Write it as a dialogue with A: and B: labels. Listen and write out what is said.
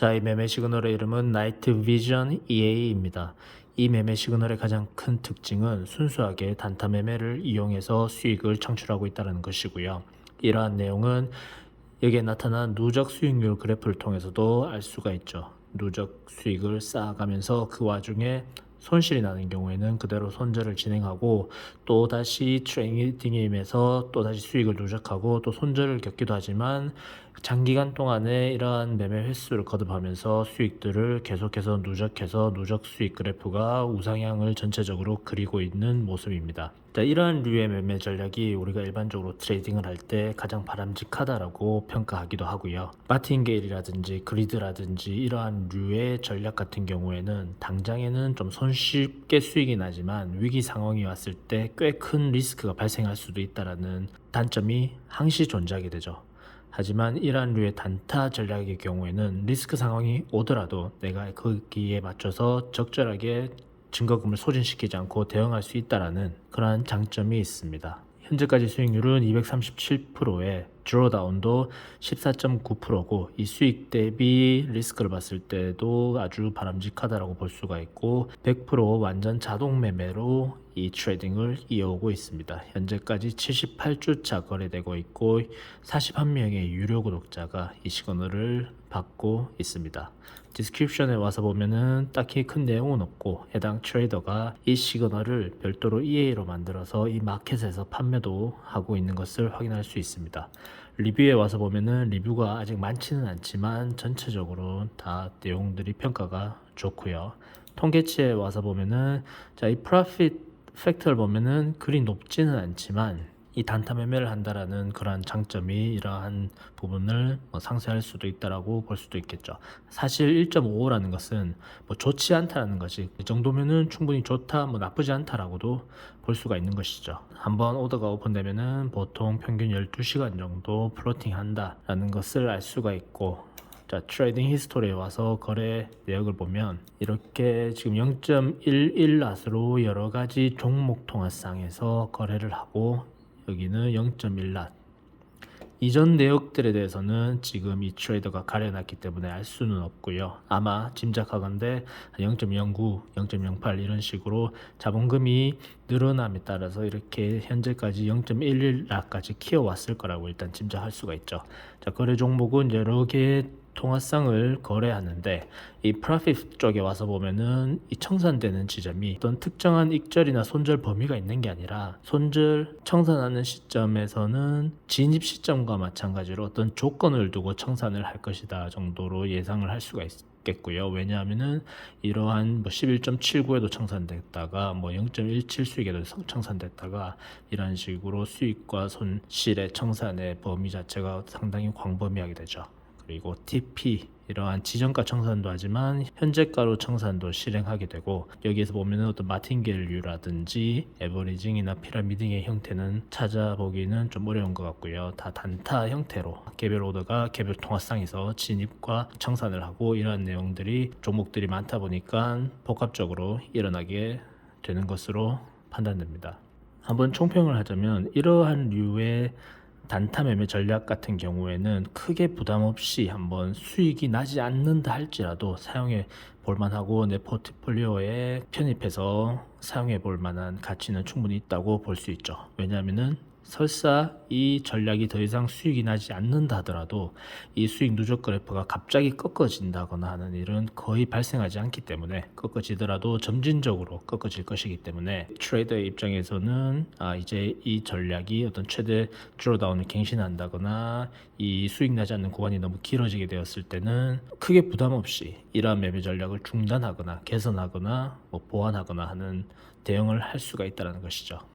A: 자, 이 매매 시그널의 이름은 나이트 비전 EA입니다. 이 매매 시그널의 가장 큰 특징은 순수하게 단타 매매를 이용해서 수익을 창출하고 있다는 것이고요. 이러한 내용은 여기에 나타난 누적 수익률 그래프를 통해서도 알 수가 있죠. 누적 수익을 쌓아가면서 그 와중에 손실이 나는 경우에는 그대로 손절을 진행하고 또 다시 트레이딩에 임해서 또 다시 수익을 누적하고 또 손절을 겪기도 하지만 장기간 동안에 이러한 매매 횟수를 거듭하면서 수익들을 계속해서 누적해서 누적 수익 그래프가 우상향을 전체적으로 그리고 있는 모습입니다. 자, 이러한 류의 매매 전략이 우리가 일반적으로 트레이딩을 할 때 가장 바람직하다라고 평가하기도 하고요. 마틴게일이라든지 그리드라든지 이러한 류의 전략 같은 경우에는 당장에는 좀손 쉽게 수익이 나지만 위기 상황이 왔을 때 꽤 큰 리스크가 발생할 수도 있다라는 단점이 항시 존재하게 되죠. 하지만 이러한 류의 단타 전략의 경우에는 리스크 상황이 오더라도 내가 거기에 맞춰서 적절하게 증거금을 소진시키지 않고 대응할 수 있다라는 그러한 장점이 있습니다. 현재까지 수익률은 237%에 드로다운도 14.9%고 이 수익 대비 리스크를 봤을 때도 아주 바람직하다라고 볼 수가 있고 100% 완전 자동 매매로 이 트레이딩을 이어오고 있습니다. 현재까지 78주차 거래되고 있고 41명의 유료 구독자가 이 시그널을 받고 있습니다. 디스크립션에 와서 보면은 딱히 큰 내용은 없고 해당 트레이더가 이 시그널을 별도로 EA로 만들어서 이 마켓에서 판매도 하고 있는 것을 확인할 수 있습니다. 리뷰에 와서 보면은 리뷰가 아직 많지는 않지만 전체적으로 다 내용들이 평가가 좋고요. 통계치에 와서 보면은 자 이 프로핏 팩터를 보면은 그리 높지는 않지만 이 단타 매매를 한다라는 그러한 장점이 이러한 부분을 뭐 상쇄할 수도 있다라고 볼 수도 있겠죠. 사실 1.55라는 것은 뭐 좋지 않다라는 것이 이 정도면은 충분히 좋다, 뭐 나쁘지 않다라고도 볼 수가 있는 것이죠. 한번 오더가 오픈되면은 보통 평균 12시간 정도 플로팅 한다라는 것을 알 수가 있고 자, 트레이딩 히스토리에 와서 거래 내역을 보면 이렇게 지금 0.11낫으로 여러 가지 종목 통화상에서 거래를 하고 여기는 0.1낫. 이전 내역들에 대해서는 지금 이 트레이더가 가려놨기 때문에 알 수는 없고요. 아마 짐작하건데 0.09, 0.08 이런 식으로 자본금이 늘어남에 따라서 이렇게 현재까지 0.11락까지 키워왔을 거라고 일단 짐작할 수가 있죠. 자, 거래 종목은 여러 개의 통화상을 거래하는데 이 프로핏 쪽에 와서 보면은 이 청산되는 지점이 어떤 특정한 익절이나 손절 범위가 있는 게 아니라 손절 청산하는 시점에서는 진입 시점과 마찬가지로 어떤 조건을 두고 청산을 할 것이다 정도로 예상을 할 수가 있겠고요. 왜냐하면은 이러한 뭐 11.79에도 청산됐다가 뭐 0.17 수익에도 성- 청산됐다가 이런 식으로 수익과 손실의 청산의 범위 자체가 상당히 광범위하게 되죠. 그리고 TP 이러한 지정가 청산도 하지만 현재가로 청산도 실행하게 되고 여기에서 보면은 어떤 마틴겔류라든지 에버리징이나 피라미딩의 형태는 찾아보기는 좀 어려운 것 같고요. 다 단타 형태로 개별 오더가 개별 통화상에서 진입과 청산을 하고 이러한 내용들이 종목들이 많다 보니까 복합적으로 일어나게 되는 것으로 판단됩니다. 한번 총평을 하자면 이러한 류의 단타 매매 전략 같은 경우에는 크게 부담 없이 한번 수익이 나지 않는다 할지라도 사용해 볼 만하고 내 포트폴리오에 편입해서 사용해 볼 만한 가치는 충분히 있다고 볼 수 있죠. 왜냐하면은 설사 이 전략이 더 이상 수익이 나지 않는다 하더라도 이 수익 누적 그래프가 갑자기 꺾어진다거나 하는 일은 거의 발생하지 않기 때문에 꺾어지더라도 점진적으로 꺾어질 것이기 때문에 트레이더의 입장에서는 아 이제 이 전략이 어떤 최대 드로다운을 갱신한다거나 이 수익 나지 않는 구간이 너무 길어지게 되었을 때는 크게 부담 없이 이러한 매매 전략을 중단하거나 개선하거나 뭐 보완하거나 하는 대응을 할 수가 있다는 것이죠.